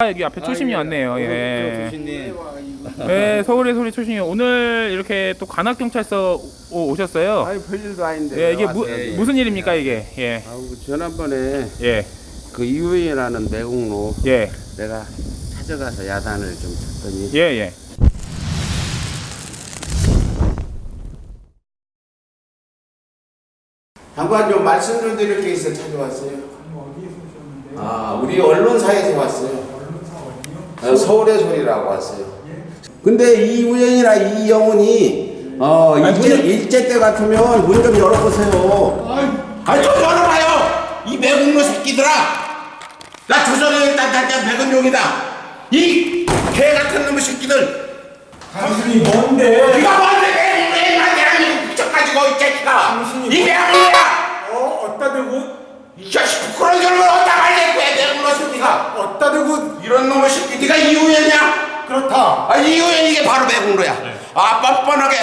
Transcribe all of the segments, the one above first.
아, 여기 앞에 초심이 왔네요. 예. 교수님. 네, 서울의 소리 초심이 오늘 이렇게 또 관악 경찰서 오- 오셨어요. 아이 별일도 아닌데. 예, 이게 무, 와서. 무슨 일입니까 이게? 예, 아우 그 지난번에 예, 그 이후에라는 매국노 예, 내가 찾아가서 야단을 좀 쳤더니 예, 예. 장관 좀 말씀 좀 드릴 게 있어 찾아왔어요. 아 우리 언론사에서 왔어요. 어, 서울의 소리라고 왔어요. 근데 이 우연이나 이영훈이 어 일제 일제 때 같으면 문 좀 열어보세요. 아니 좀 열어봐요 이 매국노 새끼들아 나 조선의 일단단장 백은용이다 이 개 같은 놈의 새끼들 당신이 뭔데? 네가 뭔데 매국노에 대한민국 붙여가지고 이 새끼가 이 매국노야 어? 어따 대고? 이 자식 부끄러운 소리를 어디다 말리고 해 새끼가 어따 대고? 이런 놈의 새끼 네가 이우연이야? 그렇다. 아 이우연 이게 바로 매국노야 아 뻔뻔하게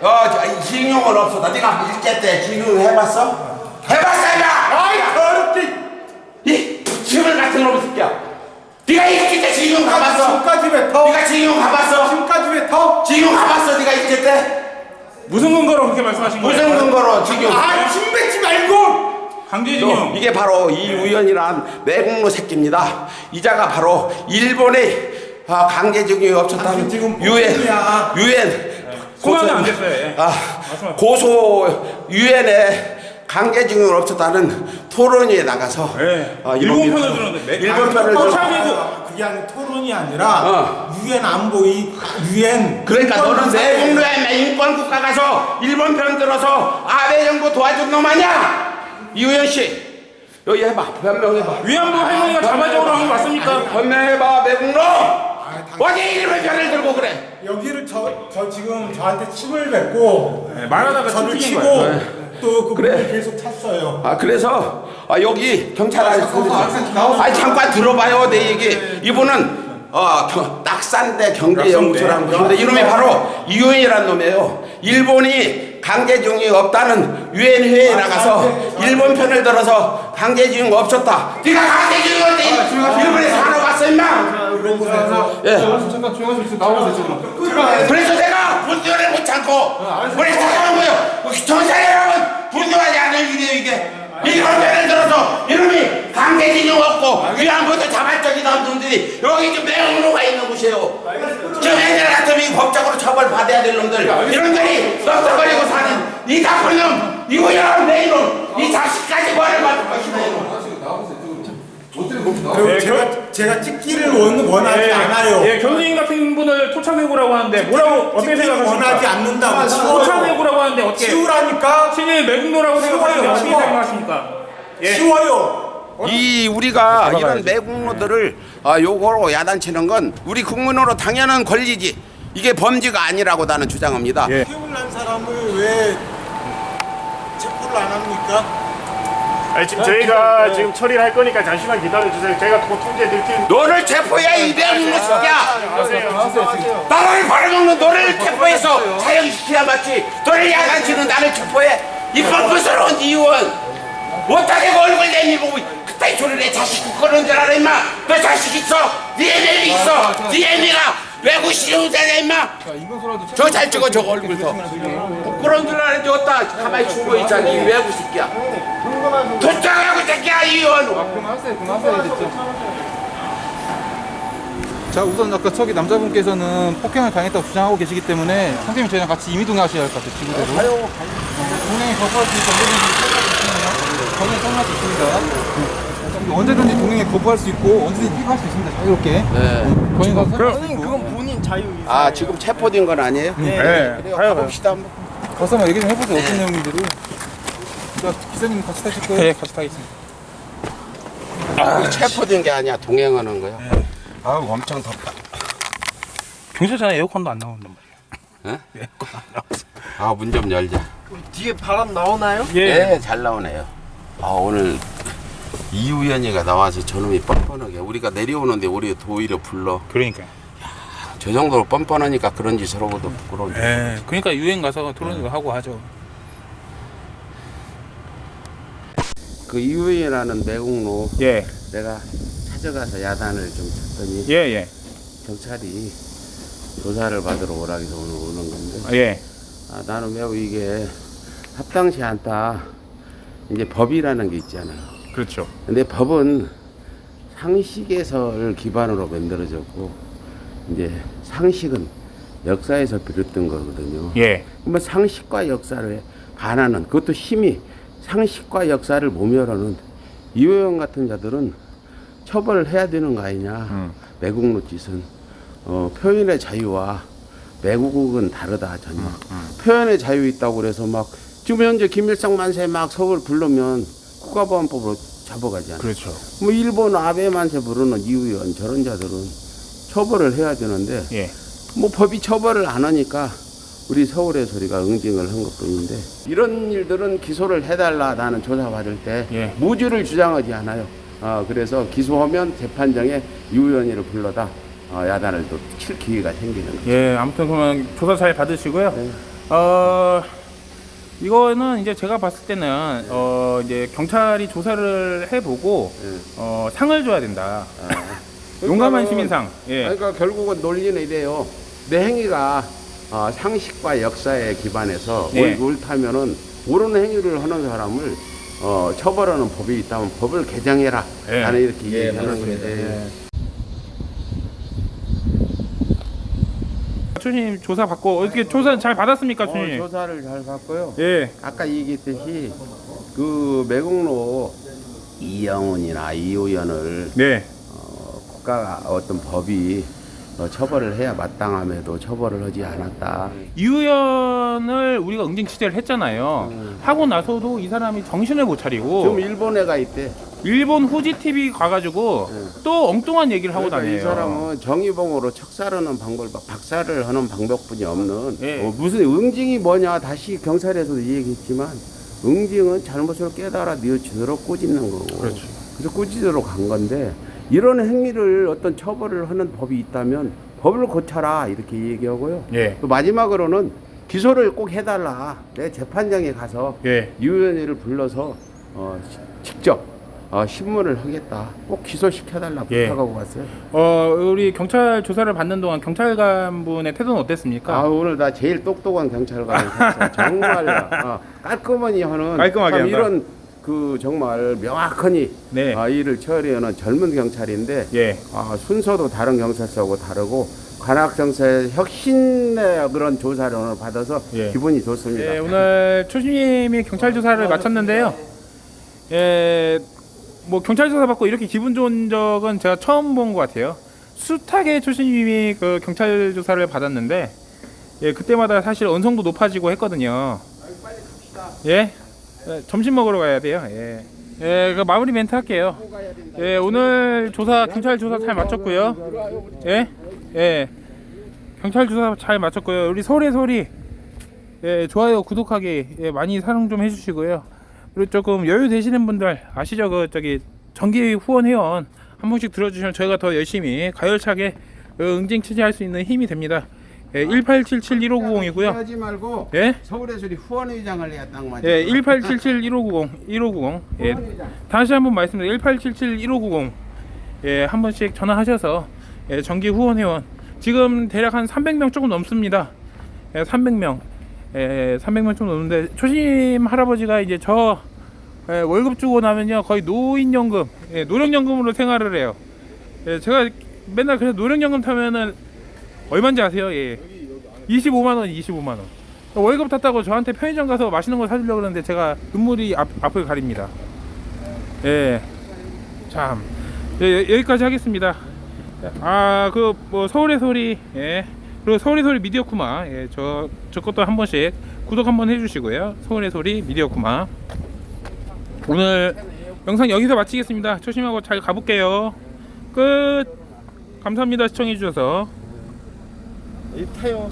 어 저, 징용은 없었다 네가 일제 때 징용 해봤어? 해봤어 임마 아이 더럽게 이 부침을 같은 놈의 새끼야. 네가 이렇게 때 지금 가봤어. 지금까지 뱉어? 네가 지금 가봤어. 지금까지 뱉어? 지금 가봤어. 네가 이때 때 무슨 근거로 그렇게 말씀하신 거예요? 무슨 근거로 지금? 아 침 뱉지 말고! 강제징용. 이게 바로 이 우연이란 매국노 새끼입니다. 이자가 바로 일본의 아, 강제징용이 없었다는 당신 지금 유엔 뻥이야. 유엔 소망은 안 됐어요. 예. 아, 고소 유엔에 강제징용이 없었다는 토론회에 나가서 예. 아, 일본 편을 일- 들었는데. 일본 편을 어, 들었- 참, 이거. 아, 그게 아니라 토론이 아니라 어. 유엔 안보이 유엔 그러니까 너는 내국노에 인권 국가 가서 일본 편 들어서 아베 정부 도와준 놈 아니야? 이우현 씨. 여기 해봐. 변명 해봐. 위안부 할머니가 자발적으로 한 거 맞습니까? 변명해봐 매국노 어디 일본 편을 들고 그래? 여기를 저, 저 지금 저한테 침을 뱉고 네, 말하다가 저를 치고 거예요. 또 그래. 계속 찼어요. 아 그래서 아 여기 경찰 아저씨 아니 잠깐 들어봐요 내 얘기. 이분은 어 겨- 낙산대 경제연구소라는 곳인데 이놈이 바로 이유엔이라는 놈이에요. 일본이 강제징용이 없다는 유엔 회의에 나가서 일본 편을 들어서 강제징용 없었다. 네가 강제징용 할때 일본에 사러 갔어 임마! 예. 잠깐. 그래서 내가 분노를 못 참고 우리 사람은요? 정사람은 분노하지 않을 일이에요 이게. 일본 편을 들어서 이놈이 강제징용 없고 위안부도 자발적이다 놈들이 여기 지금 매국노가 있는 곳이에요. 지금 애들 같으면 이 법적으로 처벌받아야 될 놈들 이놈들이 썩썩거리고 사는 이 나쁜 놈 이거야 내 이놈 이 자식까지 뭐를 받을 것이다 이놈 어떻게 거기 나와? 그리고 예, 제가 제가 찍기를 원, 원하지 예, 않아요. 예, 교수님 같은 분을 토착내고라고 하는데 뭐라고 어떻게 찍기를 원하지 생각하십니까? 않는다고 치워요. 토착내고라고 하는데 어떻게? 치우라니까 친일 매국노라고 생각하시는데 치워요, 어떻게 치워. 생각하십니까? 예. 치워요. 이 우리가 이런 매국노들을 아, 요거로 야단치는 건 우리 국민으로 당연한 권리지 이게 범죄가 아니라고 나는 주장합니다. 예. 피움을 난 사람을 왜 체포를 안 합니까? 아니, 지금 저희가 지금 처리를 할 거니까 잠시만 기다려 주세요. 저희가 곧 통제 드릴 테니 너를 체포해 이 매국노 새끼야. 나를 벌어먹는 너를 체포해서 사형시켜야 맞지. 너를 야단치는 나를 체포해. 이 뻔뻔스러운 이유는 못하게 그 얼굴 내밀고 그따위 소리를 해 자식 그러는 줄 알아 임마. 너 자식 있어. 네 애미 있어. 네 애미가 외국 시우자냐 임마. 저 잘 찍어 저 얼굴 더. 부끄러운 줄 알았는데 어따 가만히 숨어 있잖아 이 외국 새끼야. 도착하고 새끼야 이원. 그만하세요, 그만하세요 이제. 자 우선 아까 저기 남자분께서는 폭행을 당했다고 주장하고 계시기 때문에 선생님 저희랑 같이 임의동행하셔야 할 것 같아요 지구대로. 동행이 거부할 수 언제든지 전혀 성공할 수 있습니다. 네. 언제든지 동행에 거부할 수 있고 언제든지 피고할 수 있습니다 자유롭게. 네. 저희가 선생님 그건 본인 자유. 아 지금 체포된 건 아니에요? 네. 그래요 가봅시다 한번. 가서 한번 얘기 좀 해보세요 어떤 내용인지를. 자 기사님 같이 타실 거예요? 예, 같이 타겠습니다. 체포된 게 아니야 동행하는 거야. 아우 엄청 덥다. 경찰차에 에어컨도 안 나온단 말이에요. 아 문 좀 열자. 뒤에 바람 나오나요? 예, 잘 나오네요. 아 오늘 이우연이가 나와서 저놈이 뻔뻔하게 우리가 내려오는데 우리 도의를 불러. 그러니까요. 저 정도로 뻔뻔하니까 그런지 서러워도 부끄러운데. 예. 그러니까 유엔 가서 토론도 하고 하죠. 그 이우연이라는 매국노 예. 내가 찾아가서 야단을 좀 쳤더니 예, 예. 경찰이 조사를 받으러 오라고 해서 오늘 오는 건데 아, 예. 아, 나는 매우 이게 합당치 않다. 이제 법이라는 게 있잖아요. 그렇죠. 근데 법은 상식에서를 기반으로 만들어졌고 이제 상식은 역사에서 비롯된 거거든요. 예. 그러면 상식과 역사를 반하는 그것도 힘이 상식과 역사를 모멸하는 이호영 같은 자들은 처벌을 해야 되는 거 아니냐. 음. 매국노 짓은 어, 표현의 자유와 매국은 다르다 전혀. 표현의 자유 있다고 그래서 막 지금 현재 김일성 만세 막 서울 부르면 국가보안법으로 잡아가지 않아요. 그렇죠. 뭐 일본 아베 만세 부르는 이후연 저런 자들은 처벌을 해야 되는데 예. 뭐 법이 처벌을 안 하니까 우리 서울의 소리가 응징을 한 것뿐인데 이런 일들은 기소를 해달라 나는 조사받을 때 예. 무죄를 주장하지 않아요. 어, 그래서 기소하면 재판장에 유의원이를 불러다 어, 야단을 또 칠 기회가 생기는 거죠. 예, 아무튼 그러면 조사 잘 받으시고요. 네. 어, 이거는 이제 제가 봤을 때는 어, 이제 경찰이 조사를 해보고 예. 어, 상을 줘야 된다. 아. 용감한 시민상. 예. 그러니까 결국은 논리는 이래요. 내 행위가 어, 상식과 역사에 기반해서 예. 옳- 옳다면은 옳은 행위를 하는 사람을 어, 처벌하는 법이 있다면 법을 개정해라. 예. 나는 이렇게 예, 얘기하는. 거예요. 예. 추님 조사 받고 어떻게 조사 잘 받았습니까, 어, 추님? 조사를 잘 받고요. 예. 아까 얘기했듯이 그 매국노 이영훈이나 이호연을 네. 어, 국가가 어떤 법이 어, 처벌을 해야 마땅함에도 처벌을 하지 않았다. 이우연을 우리가 응징 취재를 했잖아요. 하고 나서도 이 사람이 정신을 못 차리고 지금 일본에 가 있대. 일본 후지 TV 가가지고 또 엉뚱한 얘기를 하고 그러니까 다녀요. 이 사람은 정의봉으로 척사하는 방법을 박살을 하는 방법뿐이 없는 예. 어, 무슨 응징이 뭐냐 다시 경찰에서도 얘기했지만 응징은 잘못을 깨달아 뉘어치도록 꾸짖는 거고 그렇죠. 그래서 꾸짖으러 간 건데 이런 행위를 어떤 처벌을 하는 법이 있다면 법을 고쳐라 이렇게 얘기하고요 예. 또 마지막으로는 기소를 꼭 해달라 내 재판장에 가서 예. 유연이를 불러서 어, 시- 직접 어, 신문을 하겠다 꼭 기소시켜달라 예. 부탁하고 갔어요 어, 우리 경찰 조사를 받는 동안 경찰관 분의 태도는 어땠습니까? 아 오늘 나 제일 똑똑한 경찰관을 샀어 정말 어, 깔끔하니 하는 깔끔하게 참 한다. 이런 그 정말 명확하니 네. 아, 일을 처리하는 젊은 경찰인데 예. 아, 순서도 다른 경찰서하고 다르고 관악경찰 혁신의 그런 조사를 오늘 받아서 예. 기분이 좋습니다. 예, 오늘 초심님이 경찰 조사를 마쳤는데요. 예, 뭐 경찰 조사 받고 이렇게 기분 좋은 적은 제가 처음 본 것 같아요. 숱하게 초심님이 그 경찰 조사를 받았는데, 예, 그때마다 사실 언성도 높아지고 했거든요. 예, 예, 점심 먹으러 가야 돼요. 예, 예, 그 마무리 멘트 할게요. 예, 오늘 조사 경찰 조사 잘 마쳤고요. 예, 예, 경찰 조사 잘 마쳤고요. 우리 서울의 소리. 예, 좋아요, 구독하기 예, 많이 사랑 좀 해주시고요. 그리고 조금 여유 되시는 분들 아시죠? 그 저기 정기 후원 회원 한 번씩 들어주시면 저희가 더 열심히 가열차게 그 응징 취재할 수 있는 힘이 됩니다. 예, 1877-1590이고요. 하지 말고 예, 서울의 소리 후원의장을 해야 딱 맞아. 예, 1877-1590, 1590. 예, 다시 한번 말씀드려 1877-1590. 예, 한 번씩 전화하셔서 예, 정기 후원 회원 지금 대략 한 300명 조금 넘습니다. 예, 300명. 예, 300명 좀 넘는데 초심 할아버지가 이제 저 예, 월급 주고 나면요 거의 노인연금, 예, 노령연금으로 생활을 해요. 예, 제가 맨날 그래서 노령연금 타면은 얼마인지 아세요? 예, 25만 원, 25만 원. 월급 탔다고 저한테 편의점 가서 맛있는 거 사주려고 그러는데 제가 눈물이 앞, 앞을 가립니다. 예, 참 예, 여기까지 하겠습니다. 아, 그 뭐 서울의 소리, 예, 그리고 서울의 소리 미디어 쿠마, 예, 저, 저 것도 한 번씩 구독 한 번 해주시고요. 서울의 소리 미디어 쿠마. 오늘 영상 여기서 마치겠습니다. 조심하고 잘 가볼게요. 끝. 감사합니다. 시청해주셔서. 이 타요.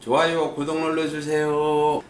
좋아요, 구독 눌러주세요.